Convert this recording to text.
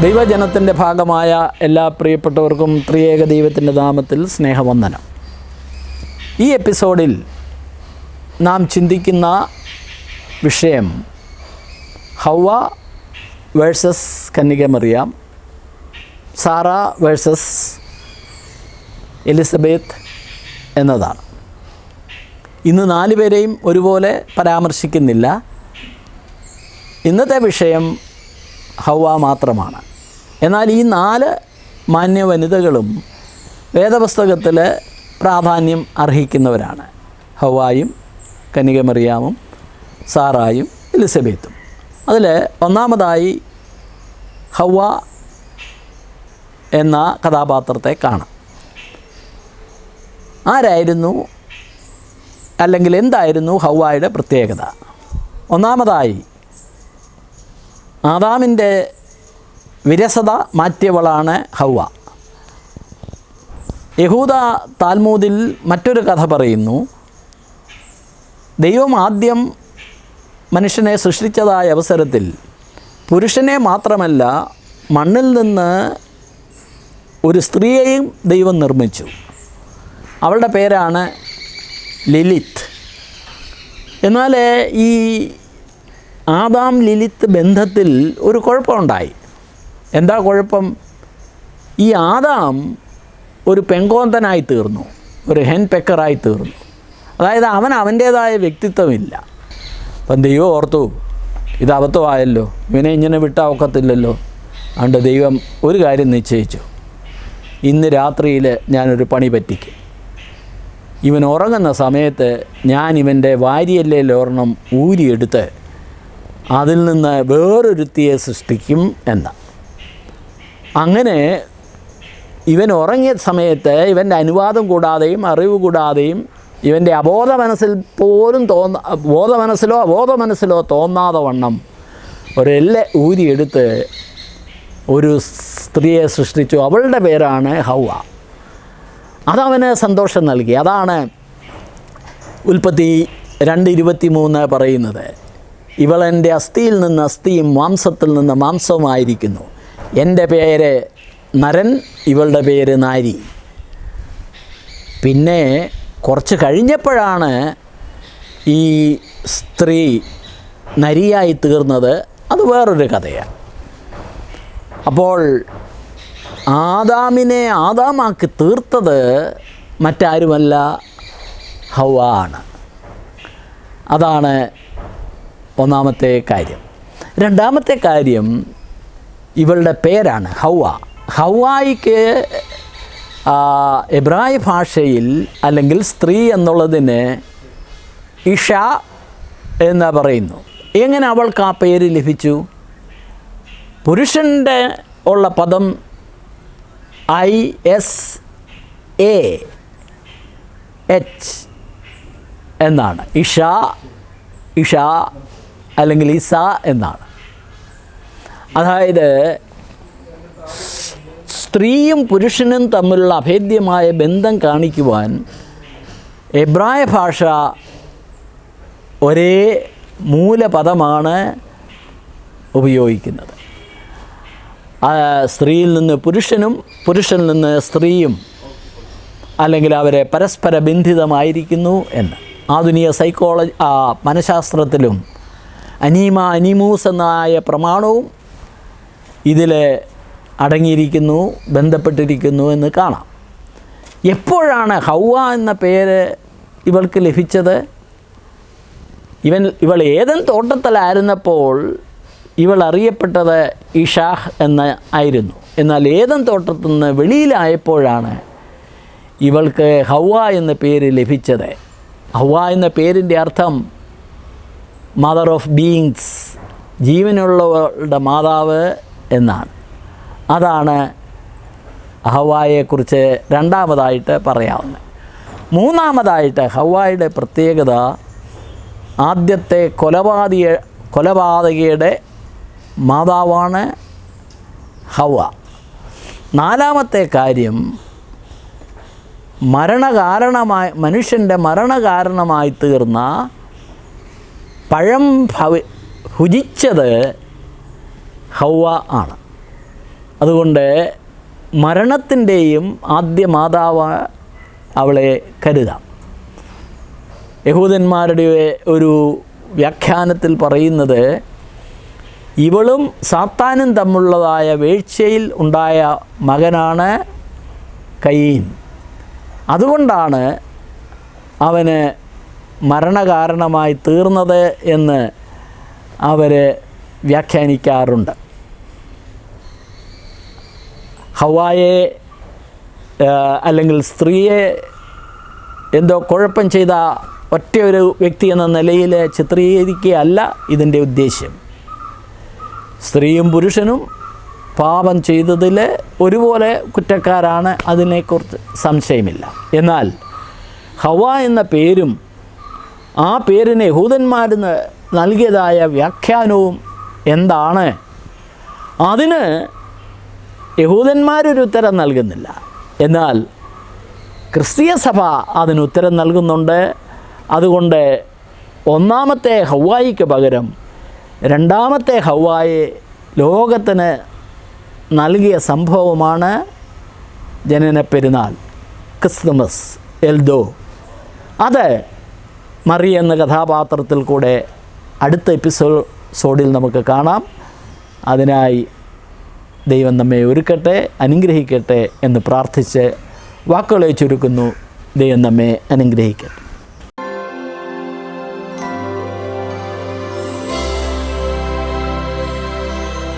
ദൈവജനത്തിന്റെ ഭാഗമായ എല്ലാ പ്രിയപ്പെട്ടവർക്കും ത്രിയേക ദൈവത്തിന്റെ നാമത്തിൽ സ്നേഹവന്ദനം. ഈ എപ്പിസോഡിൽ നാം ചിന്തിക്കുന്ന വിഷയം ഹൗവ വേഴ്സസ് കന്യകമറിയാം സാറ വേഴ്സസ് എലിസബത്ത് എന്നതാണ്. ഇന്ന് നാലുപേരെയും ഒരുപോലെ പരാമർശിക്കുന്നില്ല. ഇന്നത്തെ വിഷയം ഹൗവ മാത്രമാണ്. എന്നാൽ ഈ നാല് മാന്യ വനിതകളും വേദപുസ്തകത്തിൽ പ്രാധാന്യം അർഹിക്കുന്നവരാണ്. ഹവായും കനികമറിയാമും സാറായും എലിസബത്തും. അതിൽ ഒന്നാമതായി ഹവ എന്ന കഥാപാത്രത്തെ കാണാം. ആരായിരുന്നു അല്ലെങ്കിൽ എന്തായിരുന്നു ഹവായുടെ പ്രത്യേകത? ഒന്നാമതായി ആദാമിന്റെ വിരസത മാറ്റിയവളാണ് ഹൗവ. യഹൂദ താൽമൂദിൽ മറ്റൊരു കഥ പറയുന്നു. ദൈവം ആദ്യം മനുഷ്യനെ സൃഷ്ടിച്ചതായ അവസരത്തിൽ പുരുഷനെ മാത്രമല്ല മണ്ണിൽ നിന്ന് ഒരു സ്ത്രീയെയും ദൈവം നിർമ്മിച്ചു. അവളുടെ പേരാണ് ലിലിത്ത്. എന്നാൽ ഈ ആദാം ലിലിത്ത് ബന്ധത്തിൽ ഒരു കുഴപ്പമുണ്ടായി. എന്താ കുഴപ്പം? ഈ ആദാം ഒരു പെങ്കോന്തനായി തീർന്നു. ഒരു ഹെൻ പെക്കറായി തീർന്നു. അതായത് അവൻ അവന്റേതായ വ്യക്തിത്വമില്ല. അപ്പം ദൈവം ഓർത്തു ഇത് അബദ്ധമായല്ലോ. ഇവനെ ഇങ്ങനെ വിട്ടാൽ ഒക്കത്തില്ലല്ലോ അതുകൊണ്ട് ദൈവം ഒരു കാര്യം നിശ്ചയിച്ചു. ഇന്ന് രാത്രിയിൽ ഞാനൊരു പണി പറ്റിക്കും. ഇവൻ ഉറങ്ങുന്ന സമയത്ത് ഞാൻ ഇവന്റെ വാരിയല്ലേ ലോർണം ഊരിയെടുത്ത് അതിൽ നിന്ന് വേറൊരുത്തിയെ സൃഷ്ടിക്കും എന്ന്. അങ്ങനെ ഇവൻ ഉറങ്ങിയ സമയത്ത് ഇവന്റെ അനുവാദം കൂടാതെയും അറിവ് കൂടാതെയും ഇവന്റെ അബോധ മനസ്സിൽ പോലും തോന്ന ബോധ മനസ്സിലോ അബോധ മനസ്സിലോ തോന്നാതെ വണ്ണം ഒരെല്ല ഊരിയെടുത്ത് ഒരു സ്ത്രീയെ സൃഷ്ടിച്ചു. അവളുടെ പേരാണ് ഹൗവ. അതവന് സന്തോഷം നൽകി. അതാണ് ഉൽപ്പത്തി രണ്ട് ഇരുപത്തി മൂന്ന് പറയുന്നത്. ഇവളെന്റെ അസ്ഥിയിൽ നിന്ന് അസ്ഥിയും മാംസത്തിൽ നിന്ന് മാംസവുമായിരിക്കുന്നു. എന്റെ പേര് നരൻ ഇവളുടെ പേര് നാരി. പിന്നെ കുറച്ച് കഴിഞ്ഞപ്പോഴാണ് ഈ സ്ത്രീ നരിയായി തീർന്നത്. അത് വേറൊരു കഥയാണ്. അപ്പോൾ ആദാമിനെ ആദാമാക്കി തീർത്തത് മറ്റാരുമല്ല? ഹവ ആണ്. അതാണ് ഒന്നാമത്തെ കാര്യം. രണ്ടാമത്തെ കാര്യം ഇവളുടെ പേരാണ് ഹൗവ. ഹൗവായിക്ക് എബ്രായ ഭാഷയിൽ അല്ലെങ്കിൽ സ്ത്രീ എന്നുള്ളതിന് ഇഷ എന്ന് പറയുന്നു. എങ്ങനെ അവൾക്ക് ആ പേര് ലഭിച്ചു? പുരുഷന്റെ ഉള്ള പദം ഐ എസ് എ എച്ച് എന്നാണ്. ഇഷ ഇഷ അല്ലെങ്കിൽ ഇസ എന്നാണ്. അതായത് സ്ത്രീയും പുരുഷനും തമ്മിലുള്ള അഭേദ്യമായ ബന്ധം കാണിക്കുവാൻ എബ്രായ ഭാഷ ഒരേ മൂലപദമാണ് ഉപയോഗിക്കുന്നത്. സ്ത്രീയിൽ നിന്ന് പുരുഷനും പുരുഷനിൽ നിന്ന് സ്ത്രീയും അല്ലെങ്കിൽ അവരെ പരസ്പര ബന്ധിതമായിരിക്കുന്നു എന്ന്. ആധുനിക സൈക്കോളജി മനഃശാസ്ത്രത്തിലും അനീമ അനിമൂസ് എന്നായ പ്രമാണവും ഇതിൽ അടങ്ങിയിരിക്കുന്നു ബന്ധപ്പെട്ടിരിക്കുന്നു എന്ന് കാണാം. എപ്പോഴാണ് ഹൗവ എന്ന പേര് ഇവൾക്ക് ലഭിച്ചത്? ഇവൻ ഇവൾ ഏതൻ തോട്ടത്തിലായിരുന്നപ്പോൾ ഇവൾ അറിയപ്പെട്ടത് ഇഷാഹ് എന്ന ആയിരുന്നു. എന്നാൽ ഏതൻ തോട്ടത്തിൽ നിന്ന് വെളിയിലായപ്പോഴാണ് ഇവൾക്ക് ഹൗവ എന്ന പേര് ലഭിച്ചത്. ഹൗവ എന്ന പേരിന്റെ അർത്ഥം മദർ ഓഫ് ബീയിങ്സ് ജീവനുള്ളവരുടെ മാതാവ് എന്നാണ്. അതാണ് ഹവായെക്കുറിച്ച് രണ്ടാമതായിട്ട് പറയാവുന്നത്. മൂന്നാമതായിട്ട് ഹവായുടെ പ്രത്യേകത ആദ്യത്തെ കൊലപാതക കൊലപാതകയുടെ മാതാവാണ് ഹവ. നാലാമത്തെ കാര്യം മരണകാരണമായി മനുഷ്യന്റെ മരണകാരണമായി തീർന്ന പഴം ഭവ ഭുജിച്ചത് ഹൗവ ആണ്. അതുകൊണ്ട് മരണത്തിന്റെയും ആദ്യ മാതാവ് അവളെ കരുതാം. യഹൂദന്മാരുടെ ഒരു വ്യാഖ്യാനത്തിൽ പറയുന്നത് ഇവളും സാത്താനും തമ്മിലുള്ളതായ വീഴ്ചയിൽ ഉണ്ടായ മകനാണ് കയ്യീൻ അതുകൊണ്ടാണ് അവന് മരണകാരണമായി തീർന്നത് എന്ന് അവർ വ്യാഖ്യാനിക്കാറുണ്ട്. ഹവായെ അല്ലെങ്കിൽ സ്ത്രീയെ എന്തോ കുഴപ്പം ചെയ്ത ഒറ്റയൊരു വ്യക്തി എന്ന നിലയിൽ ചിത്രീകരിക്കുകയല്ല ഇതിന്റെ ഉദ്ദേശ്യം. സ്ത്രീയും പുരുഷനും പാപം ചെയ്തതിൽ ഒരുപോലെ കുറ്റക്കാരാണ് അതിനെക്കുറിച്ച് സംശയമില്ല. എന്നാൽ ഹവ എന്ന പേരും ആ പേരിന് യഹൂദന്മാരിന്ന് നൽകിയതായ വ്യാഖ്യാനവും എന്താണ്? അതിന് യഹൂദന്മാരൊരു ഉത്തരം നൽകുന്നില്ല. എന്നാൽ ക്രിസ്തീയ സഭ അതിന് ഉത്തരം നൽകുന്നുണ്ട്. അതുകൊണ്ട് ഒന്നാമത്തെ ഹവായിക്ക് പകരം രണ്ടാമത്തെ ഹവായി ലോകത്തിന് നൽകിയ സംഭവമാണ് ജനന പെരുന്നാൾ ക്രിസ്തുമസ് എൽദോ. അത് മറി എന്ന കഥാപാത്രത്തിൽ കൂടെ അടുത്ത എപ്പിസോഡിൽ നമുക്ക് കാണാം. അതിനായി ദൈവം നമ്മെ ഒരുക്കട്ടെ അനുഗ്രഹിക്കട്ടെ എന്ന് പ്രാർത്ഥിച്ച് വാക്കുകളെ ചുരുക്കുന്നു. ദൈവം നമ്മെ അനുഗ്രഹിക്കട്ടെ.